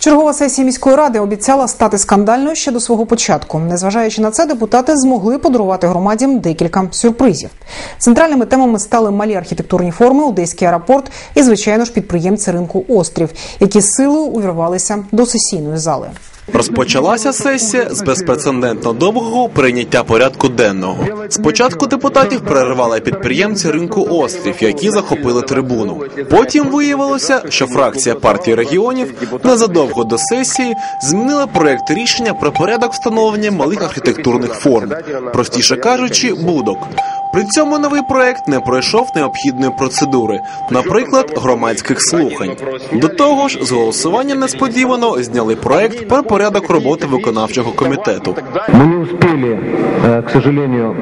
Чергова сесія міської ради обіцяла стати скандальною ще до свого початку. Незважаючи на це, депутати змогли подарувати громаді декілька сюрпризів. Центральними темами стали малі архітектурні форми, одеський аеропорт і, звичайно ж, підприємці ринку острів, які силою увірвалися до сесійної зали. Розпочалася сесія з безпрецедентно довгого прийняття порядку денного. Спочатку депутатів перервали підприємці ринку острів, які захопили трибуну. Потім виявилося, що фракція партії регіонів незадовго до сесії змінила проект рішення про порядок встановлення малих архітектурних форм, простіше кажучи, будок. При цьому новий проект не пройшов необхідної процедури, наприклад, громадських слухань. До того ж, з голосування несподівано зняли проект про порядок роботи виконавчого комітету. Мы не успели, э, к сожалению,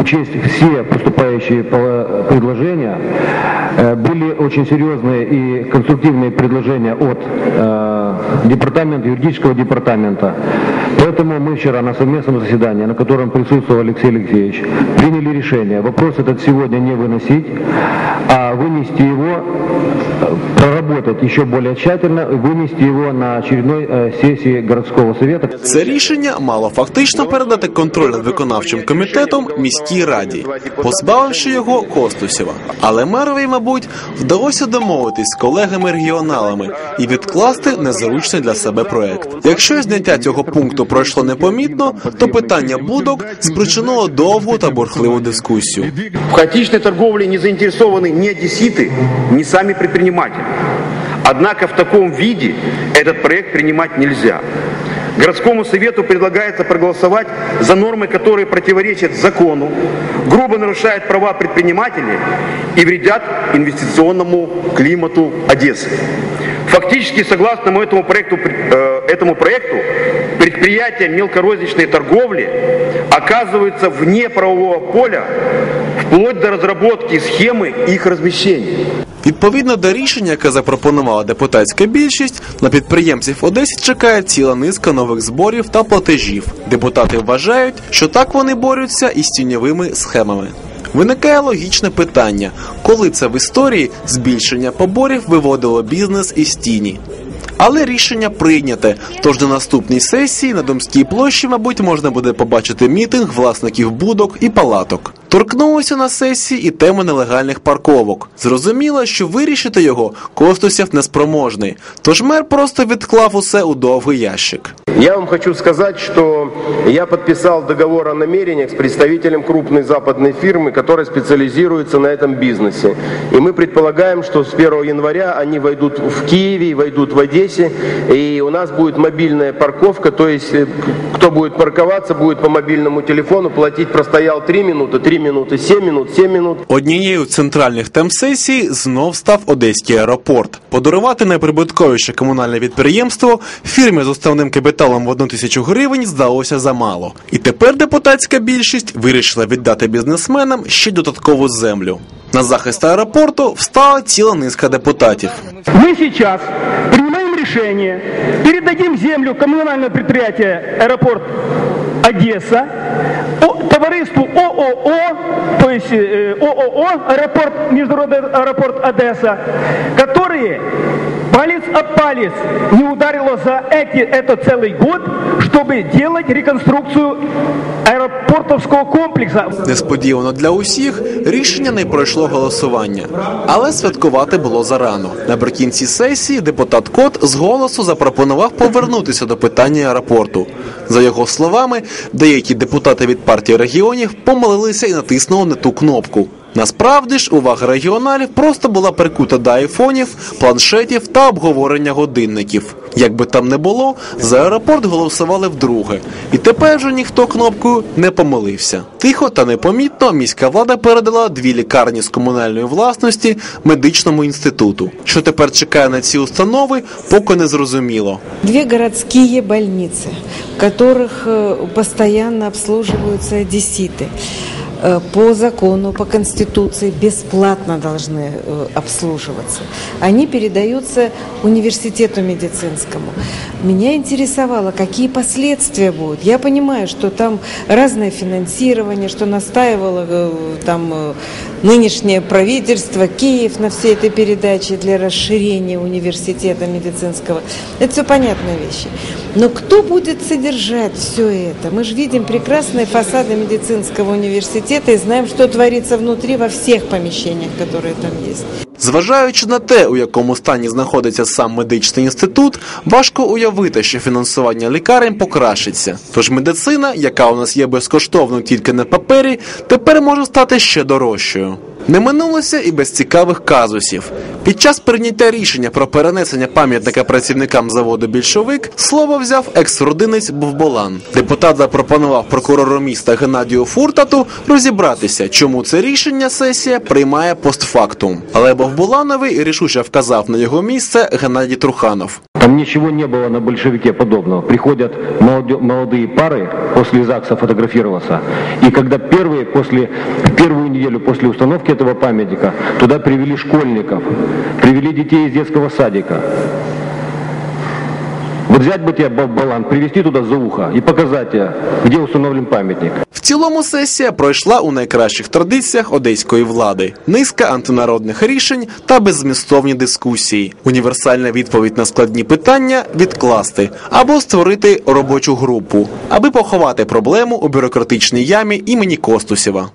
учесть все поступающие по- предложения. Э, Были очень серьезные и конструктивные предложения от э, департамента, юридического департамента. Поэтому мы вчера на совместном заседании, на котором присутствовал Алексей Алексеевич, приняли решение вопрос этот сегодня не выносить, а вынести его, э, проработать еще более тщательно, и вынести его на очередной э, сессии городского совета. Це рішення мало фактично передати контроль над виконавчим комітетом міській раді, позбавивши його Костусєва. Але мерові, мабуть, вдалося домовитись з колегами-регіоналами і відкласти незручний для себе проект. Якщо зняття цього пункту Пройшло непомітно, то питання будок спричинило довгу та бурхливу дискусію. В хаотичной торговле не заинтересованы ни одесситы, ни сами предприниматели. Однако в таком виде этот проект принимать нельзя. Городскому совету предлагается проголосовать за нормы, которые противоречат закону, грубо нарушают права предпринимателей и вредят инвестиционному климату Одессы. Фактически, согласно этому проекту, э, этому проекту, предприятия мелкорозничной торговли оказываются вне правового поля вплоть до разработки схемы их размещения. Відповідно до рішення, яке запропонувала депутатська більшість, на підприємців Одесі чекає ціла низка нових зборів та платежів. Депутати вважають, що так вони борються із тіньовими схемами. Виникає логічне питання, коли це в історії збільшення поборів виводило бізнес із тіні. Але рішення прийняте. Тож на наступній сесії на Домській площі, мабуть, можна буде побачити мітинг власників будок і палаток. Торкнулося на сесії і теми нелегальних парковок. Зрозуміло, що вирішити його Костусєв неспроможний. Тож мер просто відклав усе у довгий ящик. Я вам хочу сказать, что я подписал договор о намерениях с представителем крупной западной фирмы, которая специализируется на этом бизнесе. И мы предполагаем, что с 1 января они войдут в Киеве, и войдут в Одессе, и у нас будет мобильная парковка, то есть э, кто будет парковаться, будет по мобильному телефону платить, простоял 3 минуты, 3 минуты, 7 минут, 7 минут. Однією з центральних тем сесії знов став Одеський аеропорт. Подарувати найприбутковіше комунальне підприємство фірмі з основним капіталом в одну тисячу гривень здалося замало. І тепер депутатська більшість вирішила віддати бізнесменам ще й додаткову землю. На захист аеропорту встала ціла низка депутатів. Мы сейчас принимаем решение, передадим землю коммунального предприятия «Аэропорт Одесса», товариству ООО, то есть э, ООО «Аэропорт, Международный аэропорт Одесса», которые палец об палец не ударило за эти, это целый год, чтобы делать реконструкцию аэропортовского комплекса. Несподівано для усіх рішення не пройшло голосування, але святкувати було зарано. Наприкінці сесії депутат Кот з голосу запропонував повернутися до питання аеропорту. За його словами, деякі депутати від партії регіонів помилилися і натиснули не ту кнопку. Насправді ж увага регіоналів просто була прикута до айфонів, планшетів та обговорення годинників. Як би там не було, за аеропорт голосували вдруге, і тепер вже ніхто кнопкою не помилився. Тихо та непомітно міська влада передала дві лікарні з комунальної власності медичному інституту. Що тепер чекає на ці установи, поки не зрозуміло. Две городские больницы, в которых э, постоянно обслуживаются одесситы. Э, По закону, по Конституции бесплатно должны э, обслуживаться. Они передаются университету медицинскому. Меня интересовало, какие последствия будут. Я понимаю, что там разное финансирование, что настаивала э, там э, нынешнее правительство, Киев на всей этой передаче для расширения университета медицинского. Это все понятные вещи. Но кто будет содержать все это? Мы же видим прекрасные фасады медицинского университета и знаем, что творится внутри во всех помещениях, которые там есть. Зважаючи на те, у якому стані знаходиться сам медичний інститут, важко уявити, що фінансування лікарень покращиться. Тож медицина, яка у нас є безкоштовною тільки на папері, тепер може стати ще дорожчою. Не минулося і без цікавих казусів. Під час прийняття рішення про перенесення пам'ятника працівникам заводу більшовик слово взяв екс-родинець Бовболан. Депутат запропонував прокурору міста Геннадію Фуртату розібратися, чому це рішення сесія приймає постфактум. Але Бовболановий рішуче вказав на його місце Геннадій Труханов. Там ничего не было на большевике подобного. Приходят молоде- молодые пары после ЗАГСа фотографироваться. И когда первые после, первую неделю после установки этого памятника туда привели школьников, привели детей из детского садика. Вот взять бы бал- балан, привести туда за ухо и показать тебе, где установлен памятник. В цілому сесія пройшла у найкращих традиціях одеської влади. Низка антинародних рішень та беззмістовні дискусії. Універсальна відповідь на складні питання відкласти або створити робочу групу, аби поховати проблему у бюрократичній ямі імені Костусєва.